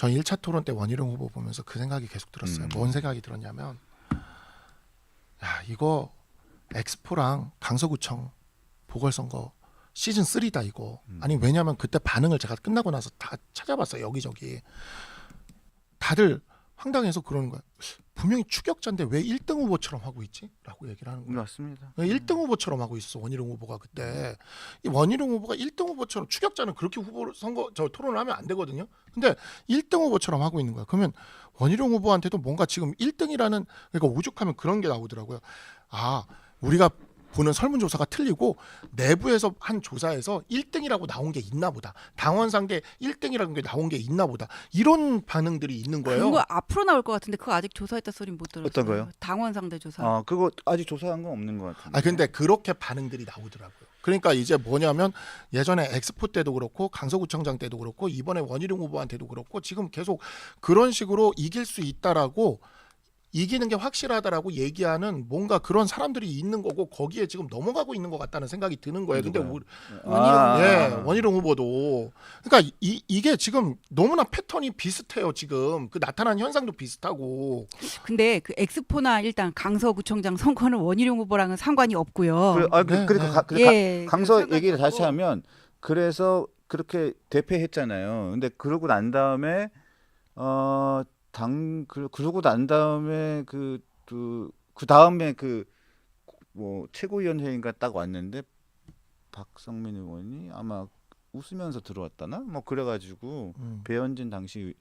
전 1차 토론 때 원희룡 후보 보면서 그 생각이 계속 들었어요. 음. 뭔 생각이 들었냐면 야 이거 엑스포랑 강서구청 보궐선거 시즌 3다 이거. 음. 아니 왜냐면 그때 반응을 제가 끝나고 나서 다 찾아봤어요 여기저기. 다들 황당해서 그러는 거야. 분명히 추격자인데 왜 1등 후보처럼 하고 있지? 라고 얘기를 하는 거야. 맞습니다. 1등 후보처럼 하고 있어 원희룡 후보가 그때 이 원희룡 후보가 1등 후보처럼 추격자는 그렇게 후보를 선거 저 토론을 하면 안 되거든요. 근데 1등 후보처럼 하고 있는 거야. 그러면 원희룡 후보한테도 뭔가 지금 1등이라는 그러니까 오죽하면 그런 게 나오더라고요. 아 우리가 보는 설문조사가 틀리고 내부에서 한 조사에서 1등이라고 나온 게 있나 보다. 당원 상대 1등이라는 게 나온 게 있나 보다. 이런 반응들이 있는 거예요. 그거 앞으로 나올 것 같은데 그거 아직 조사했다 소리 못 들었어요. 어떤 거요? 당원 상대 조사. 아 그거 아직 조사한 건 없는 것 같은데. 아 근데 그렇게 반응들이 나오더라고요. 그러니까 이제 뭐냐면 예전에 엑스포 때도 그렇고 강서구청장 때도 그렇고 이번에 원희룡 후보한테도 그렇고 지금 계속 그런 식으로 이길 수 있다라고 이기는 게 확실하다라고 얘기하는 뭔가 그런 사람들이 있는 거고 거기에 지금 넘어가고 있는 것 같다는 생각이 드는 거예요. 근데 누가요? 우리, 아, 예. 원희룡 후보도 그러니까 이, 이게 지금 너무나 패턴이 비슷해요. 지금 그 나타난 현상도 비슷하고 근데 그 엑스포나 일단 강서구청장 선거는 원희룡 후보랑은 상관이 없고요. 그래, 아, 네, 그, 네. 그, 가, 그 예, 가, 강서 그 얘기를 다시 하면 그래서 그렇게 대패했잖아요. 근데 그러고 난 다음에 어 당 그, 그러고 난 다음에 그 그 그 다음에 그 뭐 최고위원회인가 딱 왔는데 박성민 의원이 아마 웃으면서 들어왔다나 뭐 그래가지고 음. 배현진 당시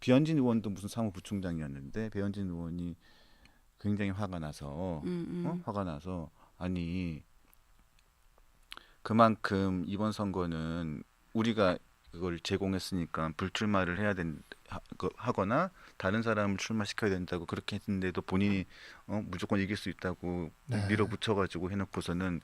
배현진 의원도 무슨 사무부총장이었는데 배현진 의원이 굉장히 화가 나서 음, 음. 어? 화가 나서 아니 그만큼 이번 선거는 우리가 그걸 제공했으니까 불출마를 해야 된 하- 거- 하거나 다른 사람을 출마시켜야 된다고 그렇게 했는데도 본인이 어, 무조건 이길 수 있다고 네. 밀어붙여가지고 해놓고서는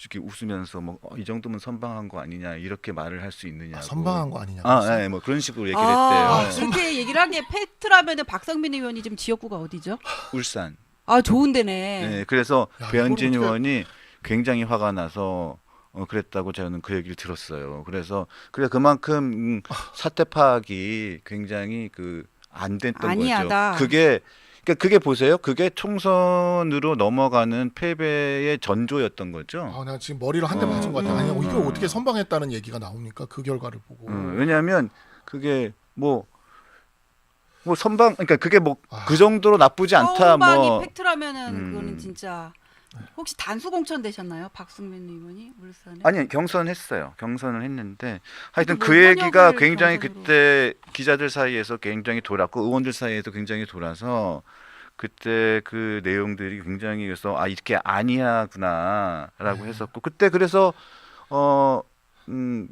이렇게 웃으면서 뭐 이 정도면 선방한 거 아니냐 이렇게 말을 할 수 있느냐 아, 선방한 거 아니냐. 아, 예, 뭐 그런 식으로 얘기를 아, 했대요. 그렇게 얘기를 한 게 팩트라면은 박성민 의원이 지금 지역구가 어디죠? 울산. 아 좋은 데네. 네, 그래서 야, 배현진 의원이 굉장히 화가 나서 어, 그랬다고 저는 그 얘기를 들었어요. 그래서 그래 그만큼 음, 사태 파악이 굉장히 그 안 됐던 아니하다. 거죠. 그게 그러니까 그게 보세요. 그게 총선으로 넘어가는 패배의 전조였던 거죠. 아, 나 지금 머리를 한대 어. 맞은 것 같아. 아니, 어, 이거 음. 어떻게 선방했다는 얘기가 나옵니까? 그 결과를 보고. 음, 왜냐하면 그게 뭐 뭐 선방 그러니까 그게 뭐 아. 그 정도로 나쁘지 않다 선방이 뭐 팩트라면은 음. 그거는 진짜 혹시 단수 공천 되셨나요, 박승민 의원이 울산에? 아니 경선했어요. 경선을 했는데 하여튼 뭐그 얘기가 굉장히 경선으로. 그때 기자들 사이에서 굉장히 돌았고 의원들 사이에도 굉장히 돌아서 그때 그 내용들이 굉장히 그래서 아 이렇게 아니야구나라고 네. 했었고 그때 그래서 어 음.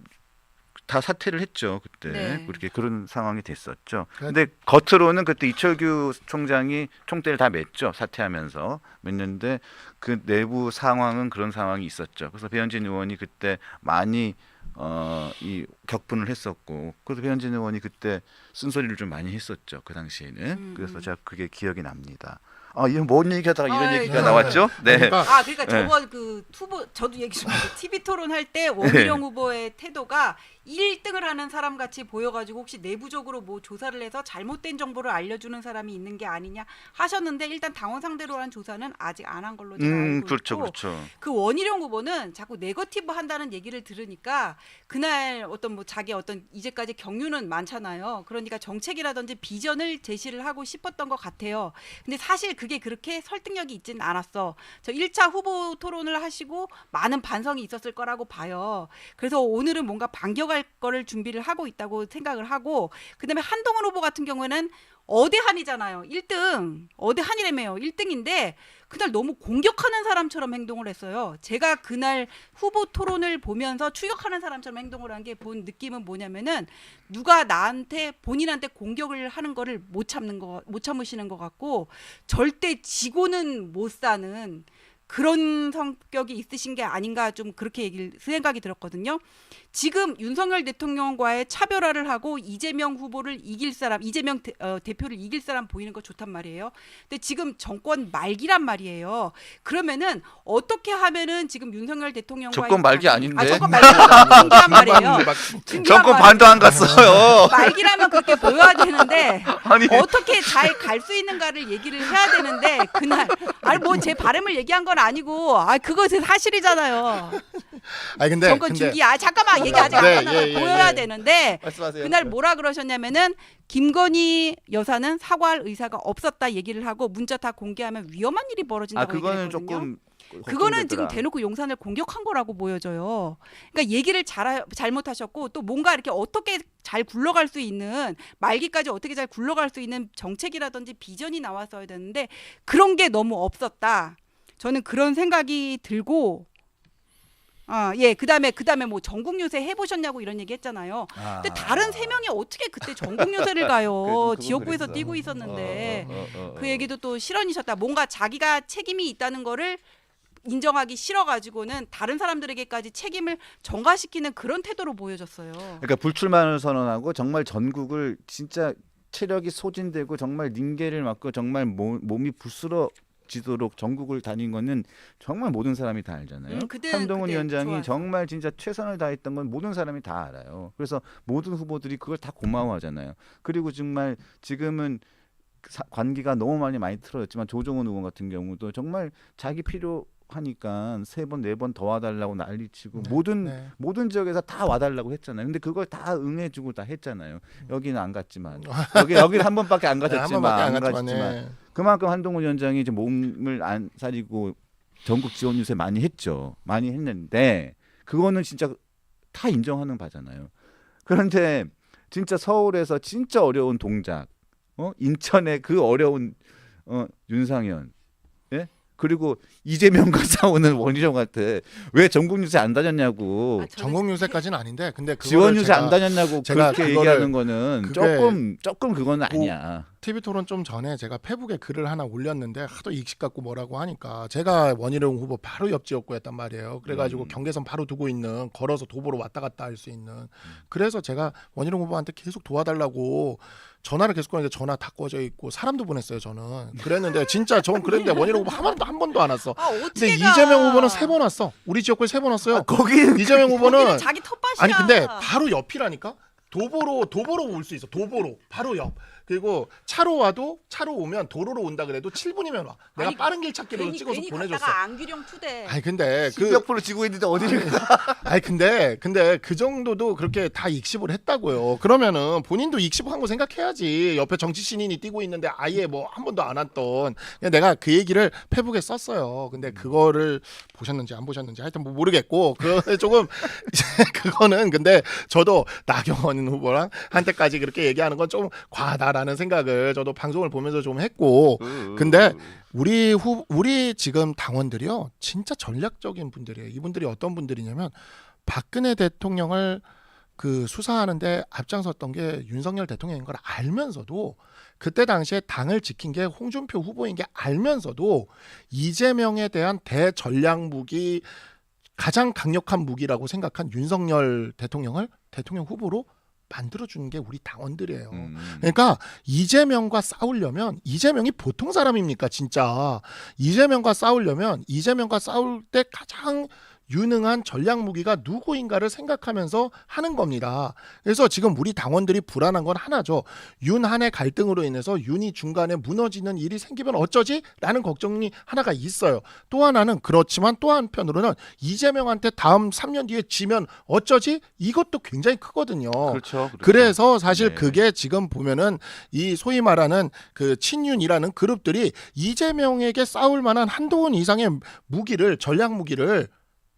다 사퇴를 했죠 그때 네. 그렇게 그런 상황이 됐었죠. 그- 근데 겉으로는 그때 이철규 총장이 총대를 다 맸죠 사퇴하면서 맸는데 그 내부 상황은 그런 상황이 있었죠. 그래서 배현진 의원이 그때 많이 어이 격분을 했었고 그래서 배현진 의원이 그때 쓴소리를 좀 많이 했었죠 그 당시에는 음, 그래서 음. 제가 그게 기억이 납니다. 아 이거 뭔 얘기하다가 이런 아, 얘기가 네. 나왔죠? 네. 그러니까 아 그러니까 네. 저번 그 투보 저도 얘기 좀 해요. TV 토론 할 때 원희룡 후보의 태도가 1등을 하는 사람 같이 보여가지고 혹시 내부적으로 뭐 조사를 해서 잘못된 정보를 알려주는 사람이 있는 게 아니냐 하셨는데 일단 당원 상대로 한 조사는 아직 안 한 걸로 제가 음 알고 그렇죠 있고 그렇죠. 그 원희룡 후보는 자꾸 네거티브 한다는 얘기를 들으니까 그날 어떤 뭐 자기 어떤 이제까지 경륜은 많잖아요. 그러니까 정책이라든지 비전을 제시를 하고 싶었던 것 같아요. 근데 사실 그게 그렇게 설득력이 있지는 않았어. 저 1차 후보 토론을 하시고 많은 반성이 있었을 거라고 봐요. 그래서 오늘은 뭔가 반격할 거를 준비를 하고 있다고 생각을 하고 그다음에 한동훈 후보 같은 경우에는 어대 한이잖아요. 1등. 어대 한이라며요. 1등인데 그날 너무 공격하는 사람처럼 행동을 했어요. 제가 그날 후보 토론을 보면서 추격하는 사람처럼 행동을 한 게 본 느낌은 뭐냐면은 누가 나한테 본인한테 공격을 하는 거를 못 참는 거 못 참으시는 것 같고 절대 지고는 못 사는 그런 성격이 있으신 게 아닌가 좀 그렇게 얘기를 생각이 들었거든요. 지금 윤석열 대통령과의 차별화를 하고 이재명 후보를 이길 사람, 이재명 대, 어, 대표를 이길 사람 보이는 거 좋단 말이에요. 근데 지금 정권 말기란 말이에요. 그러면은 어떻게 하면은 지금 윤석열 대통령과 정권 말기 아닌데. 아, 정권 말기란 말이에요. 정권. 반도 안 갔어요. 말기라면 그렇게 보여야 되는데 아니 어떻게 잘 갈 수 있는가를 얘기를 해야 되는데 그날 아니 뭐제 바람을 얘기한 건 아니고 아 그거 사실이잖아요. 아니 근데 정권 근데 중기 아 잠깐만 얘기 아직 안 네, 끝나서 예, 예, 보여야 예. 되는데 말씀하세요. 그날 뭐라 그러셨냐면은 김건희 여사는 사과할 의사가 없었다 얘기를 하고 문자 다 공개하면 위험한 일이 아 벌어진다고 그거는 얘기했거든요. 조금 그거는 지금 걱정되더라. 대놓고 용산을 공격한 거라고 보여져요. 그러니까 얘기를 잘 잘못하셨고 또 뭔가 이렇게 어떻게 잘 굴러갈 수 있는 말기까지 어떻게 잘 굴러갈 수 있는 정책이라든지 비전이 나왔어야 되는데 그런 게 너무 없었다. 저는 그런 생각이 들고 아, 예. 그 다음에 그 다음에 뭐 전국 요새 해 보셨냐고 이런 얘기 했잖아요. 아. 근데 다른 세 명이 어떻게 그때 전국 요새를 가요? 지역구에서 그랬어. 뛰고 있었는데. 어, 어, 어, 어, 그 얘기도 또 실언이셨다. 뭔가 자기가 책임이 있다는 거를 인정하기 싫어가지고는 다른 사람들에게까지 책임을 전가시키는 그런 태도로 보여졌어요. 그러니까 불출마를 선언하고 정말 전국을 진짜 체력이 소진되고 정말 닝계를 맞고 정말 몸, 몸이 부스러 지도록 전국을 다닌 거는 정말 모든 사람이 다 알잖아요. 음, 그때- 한동훈 그때 위원장이 좋았어. 정말 진짜 최선을 다했던 건 모든 사람이 다 알아요. 그래서 모든 후보들이 그걸 다 고마워하잖아요. 그리고 정말 지금은 사- 관계가 너무 많이 많이 틀어졌지만 조정훈 의원 같은 경우도 정말 자기 필요 하니까 세 번 네 번 더 와달라고 난리치고 모든 네. 모든 지역에서 다 와달라고 했잖아요. 근데 그걸 다 응해주고 다 했잖아요. 여기는 안 갔지만 여기 여기는 한 번밖에 안 네, 한 가셨지만 번밖에 안안 갔지만 네. 그만큼 한동훈 위원장이 이제 몸을 안 사리고 전국 지원 유세 많이 했죠. 많이 했는데 그거는 진짜 다 인정하는 바잖아요. 그런데 진짜 서울에서 진짜 어려운 동작, 어 인천의 그 어려운 어 윤상현, 예 그리고 이재명과 싸우는 원희룡한테 왜 전국 유세 안 다녔냐고 아, 저는 전국 유세까지는 아닌데 근데 그거를 지원 유세 제가 안 다녔냐고 제가 그렇게 그거를- 얘기하는 거는 그게 조금 조금 그거는 뭐 아니야. TV 토론 좀 전에 제가 페북에 글을 하나 올렸는데 하도 익식 갖고 뭐라고 하니까 제가 원희룡 후보 바로 옆 지역구였단 말이에요. 그래가지고 음. 경계선 바로 두고 있는 걸어서 도보로 왔다 갔다 할 수 있는 음. 그래서 제가 원희룡 후보한테 계속 도와달라고 전화를 계속 거는데 전화 다 꺼져 있고 사람도 보냈어요 저는 그랬는데 진짜 전 그랬는데 원희룡 후보 한 번도 한 번도 안 왔어. 아, 근데 어떻게 가? 이재명 후보는 세 번 왔어. 우리 지역구에 세 번 왔어요. 아, 거기 이재명 후보는 거기는 자기 텃밭이야. 아니 근데 바로 옆이라니까 도보로 도보로 올 수 있어 도보로 바로 옆 그리고 차로 와도 차로 오면 도로로 온다 그래도 7분이면 와. 내가 아니, 빠른 길 찾기로 괜히 찍어서 괜히 보내줬어. 갔다가 안규령 투대. 아니 근데 그 몇 프로 지고 있는데 어디를 아니 근데 근데 그 정도도 그렇게 다 익십을 했다고요. 그러면은 본인도 익십한 거 생각해야지. 옆에 정치 신인이 뛰고 있는데 아예 뭐 한 번도 안 왔던. 그냥 내가 그 얘기를 페북에 썼어요. 근데 그거를 보셨는지 안 보셨는지 하여튼 뭐 모르겠고. 그 조금 이제 그거는 근데 저도 나경원 후보랑 한때까지 그렇게 얘기하는 건 좀 과하다라 는 생각을 저도 방송을 보면서 좀 했고 근데 우리 후 우리 지금 당원들이요 진짜 전략적인 분들이에요. 이분들이 어떤 분들이냐면 박근혜 대통령을 그 수사하는데 앞장섰던 게 윤석열 대통령인 걸 알면서도 그때 당시에 당을 지킨 게 홍준표 후보인 게 알면서도 이재명에 대한 대전략 무기 가장 강력한 무기라고 생각한 윤석열 대통령을 대통령 후보로 만들어 주는 게 우리 당원들이에요. 음. 그러니까 이재명과 싸우려면 이재명이 보통 사람입니까 진짜 이재명과 싸우려면 이재명과 싸울 때 가장 유능한 전략 무기가 누구인가를 생각하면서 하는 겁니다. 그래서 지금 우리 당원들이 불안한 건 하나죠. 윤한의 갈등으로 인해서 윤이 중간에 무너지는 일이 생기면 어쩌지? 라는 걱정이 하나가 있어요. 또 하나는 그렇지만 또 한편으로는 이재명한테 다음 3년 뒤에 지면 어쩌지? 이것도 굉장히 크거든요. 그렇죠. 그렇죠. 그래서 사실 네. 그게 지금 보면은 이 소위 말하는 그 친윤이라는 그룹들이 이재명에게 싸울 만한 한동훈 이상의 무기를 전략 무기를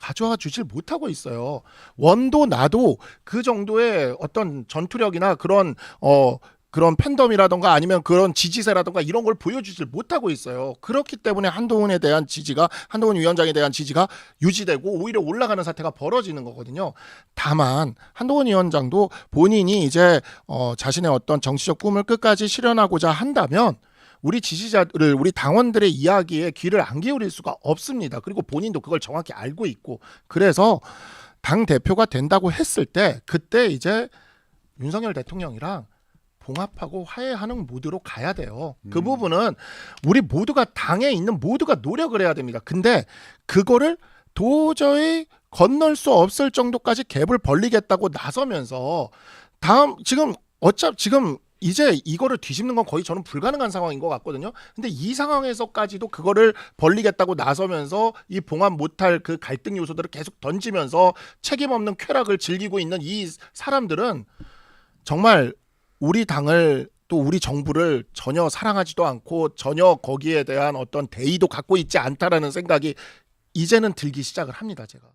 가져와 주질 못하고 있어요. 원도 나도 그 정도의 어떤 전투력이나 그런 어 그런 팬덤이라던가 아니면 그런 지지세라던가 이런 걸 보여주질 못하고 있어요. 그렇기 때문에 한동훈에 대한 지지가 한동훈 위원장에 대한 지지가 유지되고 오히려 올라가는 사태가 벌어지는 거거든요. 다만 한동훈 위원장도 본인이 이제 어 자신의 어떤 정치적 꿈을 끝까지 실현하고자 한다면 우리 지지자들을 우리 당원들의 이야기에 귀를 안 기울일 수가 없습니다. 그리고 본인도 그걸 정확히 알고 있고 그래서 당 대표가 된다고 했을 때 그때 이제 윤석열 대통령이랑 봉합하고 화해하는 모드로 가야 돼요. 그 음. 부분은 우리 모두가 당에 있는 모두가 노력을 해야 됩니다. 근데 그거를 도저히 건널 수 없을 정도까지 갭을 벌리겠다고 나서면서 다음 지금 어차피 지금 이제 이거를 뒤집는 건 거의 저는 불가능한 상황인 것 같거든요. 근데 이 상황에서까지도 그거를 벌리겠다고 나서면서 이 봉합 못할 그 갈등 요소들을 계속 던지면서 책임 없는 쾌락을 즐기고 있는 이 사람들은 정말 우리 당을 또 우리 정부를 전혀 사랑하지도 않고 전혀 거기에 대한 어떤 대의도 갖고 있지 않다라는 생각이 이제는 들기 시작을 합니다, 제가.